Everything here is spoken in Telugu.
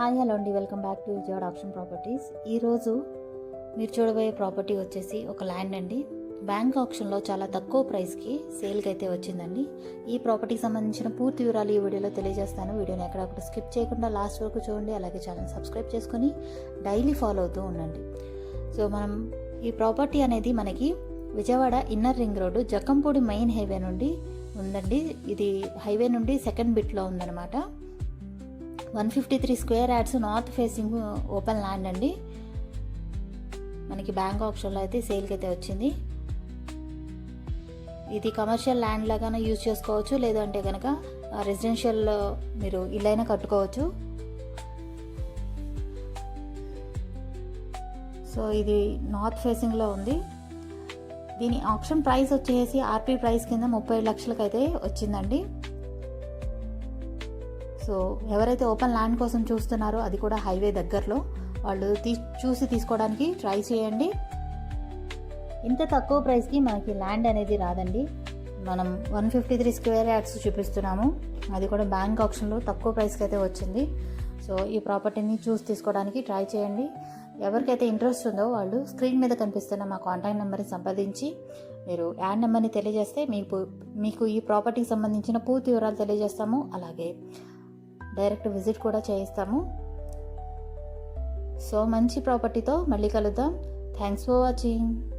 హాయ్ హలో అండి. Welcome back to Vijayawada option properties. ఈరోజు మీరు చూడబోయే ప్రాపర్టీ వచ్చేసి ఒక ల్యాండ్ అండి. బ్యాంక్ ఆప్షన్లో చాలా తక్కువ ప్రైస్కి సేల్కి అయితే వచ్చిందండి. ఈ ప్రాపర్టీకి సంబంధించిన పూర్తి వివరాలు ఈ వీడియోలో తెలియజేస్తాను. వీడియోని ఎక్కడ స్కిప్ చేయకుండా లాస్ట్ వరకు చూడండి. అలాగే ఛానల్ సబ్స్క్రైబ్ చేసుకొని డైలీ ఫాలో అవుతూ ఉండండి. సో మనం ఈ ప్రాపర్టీ అనేది మనకి Vijayawada inner ring road Jakkampudi main highway నుండి ఉందండి. ఇది హైవే నుండి సెకండ్ బిట్లో ఉందన్నమాట. One fifty three square yards north facing open land అండి. మనకి బ్యాంక్ ఆప్షన్లో అయితే సేల్కి అయితే వచ్చింది. ఇది కమర్షియల్ ల్యాండ్ లాగానే యూజ్ చేసుకోవచ్చు లేదంటే కనుక రెసిడెన్షియల్లో మీరు ఇల్లైనా కట్టుకోవచ్చు. సో ఇది నార్త్ ఫేసింగ్లో ఉంది. దీని ఆప్షన్ ప్రైస్ వచ్చేసి ఆర్పీ ప్రైస్ కింద ముప్పై లక్షలకైతే అయితే వచ్చిందండి. సో ఎవరైతే ఓపెన్ ల్యాండ్ కోసం చూస్తున్నారో అది కూడా హైవే దగ్గరలో వాళ్ళు తీ చూసి తీసుకోవడానికి ట్రై చేయండి. ఇంత తక్కువ ప్రైస్కి మనకి ల్యాండ్ అనేది రాదండి. మనం one fifty three square yards చూపిస్తున్నాము. అది కూడా బ్యాంక్ ఆప్షన్లో తక్కువ ప్రైస్కి అయితే వచ్చింది. సో ఈ ప్రాపర్టీని చూసి తీసుకోవడానికి ట్రై చేయండి. ఎవరికైతే ఇంట్రెస్ట్ ఉందో వాళ్ళు స్క్రీన్ మీద కనిపిస్తున్న మా కాంటాక్ట్ నెంబర్ని సంప్రదించి మీరు యాడ్ నెంబర్ని తెలియజేస్తే మీకు మీకు ఈ ప్రాపర్టీకి సంబంధించిన పూర్తి వివరాలు తెలియజేస్తాము. అలాగే డైరెక్ట్ విజిట్ కూడా చేయిస్తాము. సో మంచి ప్రాపర్టీతో మళ్ళీ కలుద్దాం. Thanks for watching.